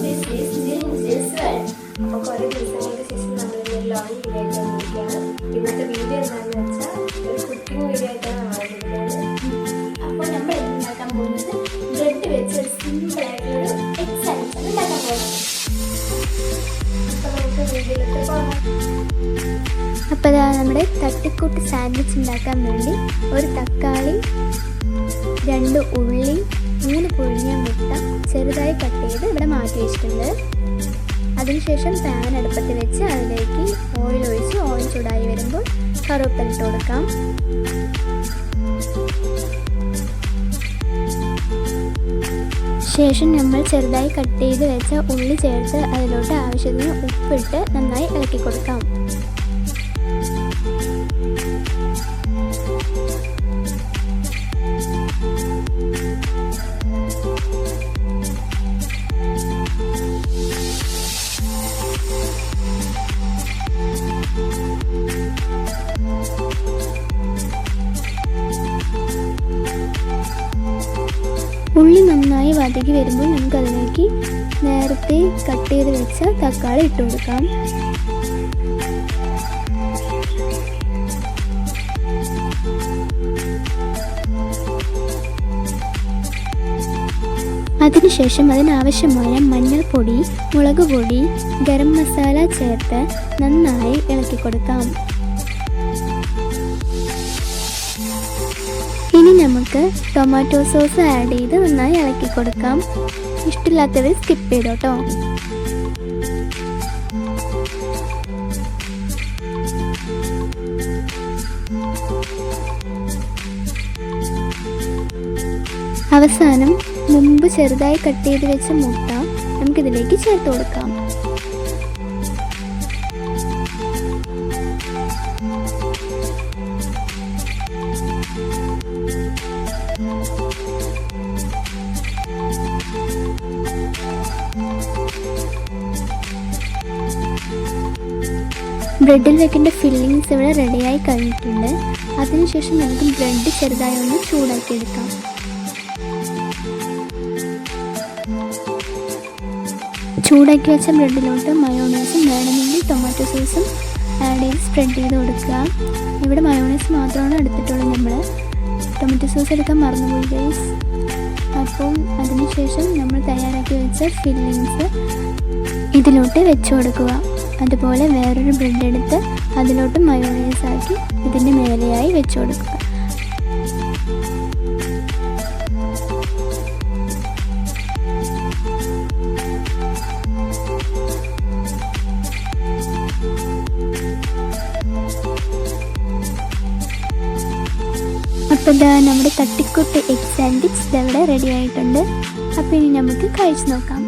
World. അപ്പോൾ കുറേ നമ്മുടെ തട്ടിക്കൂട്ട് സാൻഡ്വിച്ച് ഉണ്ടാക്കാൻ വേണ്ടി ഒരു തക്കാളി രണ്ട് ഉള്ളി മൂന്ന് പുഴുങ്ങിയ മുട്ട ചെറുതായി കട്ട് ചെയ്ത് ഇവിടെ മാറ്റി വെച്ചിട്ടുണ്ട് അതിനുശേഷം പാൻ അടുപ്പത്ത് വെച്ച് അതിലേക്ക് ഓയിൽ ഒഴിച്ച് ഓയിൽ ചൂടായി വരുമ്പോൾ കറുവപ്പല കൊടുക്കാം. ശേഷം നമ്മൾ ചെറുതായി കട്ട് ചെയ്ത് വെച്ച ഉള്ളി ചേർത്ത് അതിലോട്ട് ആവശ്യത്തിന് ഉപ്പിട്ട് നന്നായി ഇളക്കി കൊടുക്കാം. ഉള്ളി നന്നായി വതകി വരുമ്പോൾ നമുക്ക് അതിലേക്ക് നേരത്തെ കട്ട് ചെയ്ത് വെച്ച തക്കാളി ഇട്ട് കൊടുക്കാം. അതിനുശേഷം അതിനാവശ്യമായ മഞ്ഞൾപ്പൊടി മുളക് പൊടി ഗരം മസാല ചേർത്ത് നന്നായി ഇളക്കി കൊടുക്കാം. ഇനി നമുക്ക് ടൊമാറ്റോ സോസ് ആഡ് ചെയ്ത് നന്നായി ഇളക്കി കൊടുക്കാം. ഇഷ്ടമില്ലാത്തവർ സ്കിപ്പ് ചെയ്തോട്ടോ. അവസാനം മുമ്പ് ചെറുതായി കട്ട് ചെയ്ത് വെച്ച മുട്ട നമുക്കിതിലേക്ക് ചേർത്ത് കൊടുക്കാം. ബ്രെഡിൽ വെക്കേണ്ട ഫില്ലിങ്സ് ഇവിടെ റെഡിയായി കഴിഞ്ഞിട്ടുണ്ട്. അതിനുശേഷം നമുക്ക് ബ്രെഡ് ചെറുതായി ഒന്ന് ചൂടാക്കി എടുക്കാം. ചൂടാക്കി വെച്ച ബ്രെഡിലോട്ട് മയോണൈസും വേണമെങ്കിൽ ടൊമാറ്റോ സോസും ആഡ് ചെയ്ത് സ്പ്രെഡ് ചെയ്ത് കൊടുക്കുക. ഇവിടെ മയോണൈസ് മാത്രമാണ് എടുത്തിട്ടുള്ളത് നമ്മൾ ടൊമാറ്റോ സോസ് എടുക്കാൻ മറന്നുപോയി ഗൈസ് അപ്പം അതിനുശേഷം നമ്മൾ തയ്യാറാക്കി വെച്ച ഫില്ലിങ്സ് ഇതിലോട്ട് വെച്ച് കൊടുക്കുക. അതുപോലെ വേറൊരു ബ്രെഡ് എടുത്ത് അതിലോട്ട് മയോണൈസ് ആക്കി ഇതിന്റെ മേലെയായി വെച്ച് കൊടുക്കുക അപ്പോൾ ഇതാ നമ്മുടെ തട്ടിക്കൂട്ട് എഗ് സാൻഡ്വിച്ച് ഇതവിടെ റെഡി ആയിട്ടുണ്ട്. അപ്പോൾ ഇനി നമുക്ക് കഴിച്ചു നോക്കാം.